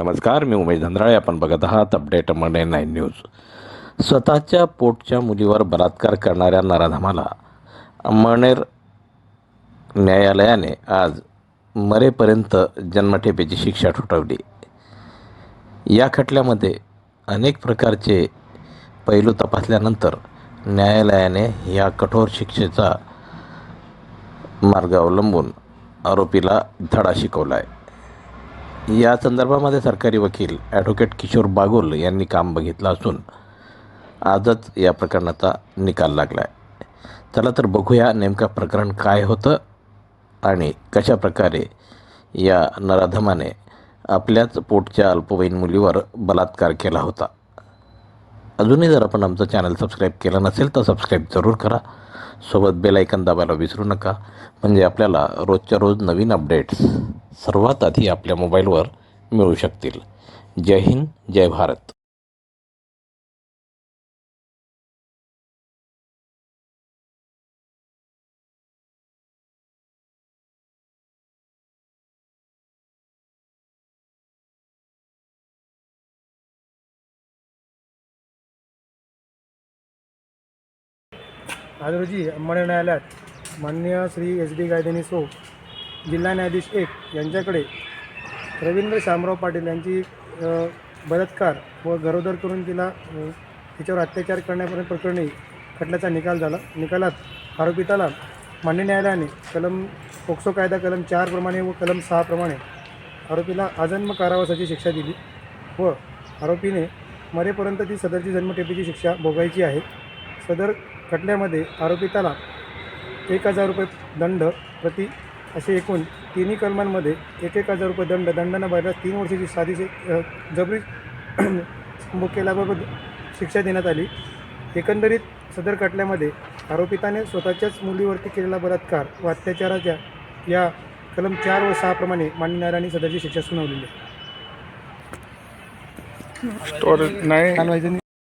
नमस्कार मी उमेश धंद्राळे आपण बघत आहात अपडेट मंडे नाईन न्यूज स्वतःच्या पोटच्या मुलीवर बलात्कार करणाऱ्या नराधमाला मणेर न्यायालयाने आज मरेपर्यंत जन्मठेपेची शिक्षा ठोठावली. या खटल्यामध्ये अनेक प्रकारचे पैलू तपासल्यानंतर न्यायालयाने या कठोर शिक्षेचा मार्ग अवलंबून आरोपीला धडा शिकवला आहे या संदर्भामध्ये सरकारी वकील ॲडव्होकेट किशोर बागुल यांनी काम बघितलं असून आजच या प्रकरणाचा निकाल लागला आहे चला तर बघूया नेमकं प्रकरण काय होतं आणि कशा प्रकारे या नराधमाने आपल्याच पोटच्या अल्पवयीन मुलीवर बलात्कार केला होता. अजूनही जर आपण आमचं चॅनल सबस्क्राईब केलं नसेल तर सबस्क्राईब जरूर करा. सोबत बेलायकन दाबायला विसरू नका. म्हणजे आपल्याला रोजच्या रोज नवीन अपडेट्स सर्वात आधी आपल्या मोबाईलवर मिळू शकतील. जय हिंद जय भारत. आज रोजी अंबड न्यायालयात माननीय श्री एस डी गायधनी सो जिल्हा न्यायाधीश एक यांच्याकडे रवींद्र शामराव पाटील यांची बलात्कार व गरोदर करून तिला तिच्यावर अत्याचार करण्यापर्यंत प्रकरणी खटल्याचा निकाल झाला. निकालात आरोपिताला मान्य न्यायालयाने कलम पोक्सो कायदा कलम चारप्रमाणे व कलम सहाप्रमाणे आरोपीला आजन्म कारावासाची शिक्षा दिली व आरोपीने मरेपर्यंत ती सदरची जन्मठेपीची शिक्षा भोगायची आहे. सदर खटल्यामध्ये आरोपिताला एक हजार रुपये दंड प्रति असे एकूण तिन्ही कलमांमध्ये एक एक हजार रुपये दंड दंडानं भरल्यास तीन वर्षाची साधीचे अ, जबरी केल्याबाबत शिक्षा देण्यात आली. एकंदरीत सदर खटल्यामध्ये आरोपिताने स्वतःच्याच मुलीवरती केलेला बलात्कार व अत्याचाराच्या या कलम चार व सहाप्रमाणे मान्य न्यायालयाने सदरची शिक्षा सुनावलेली आहे.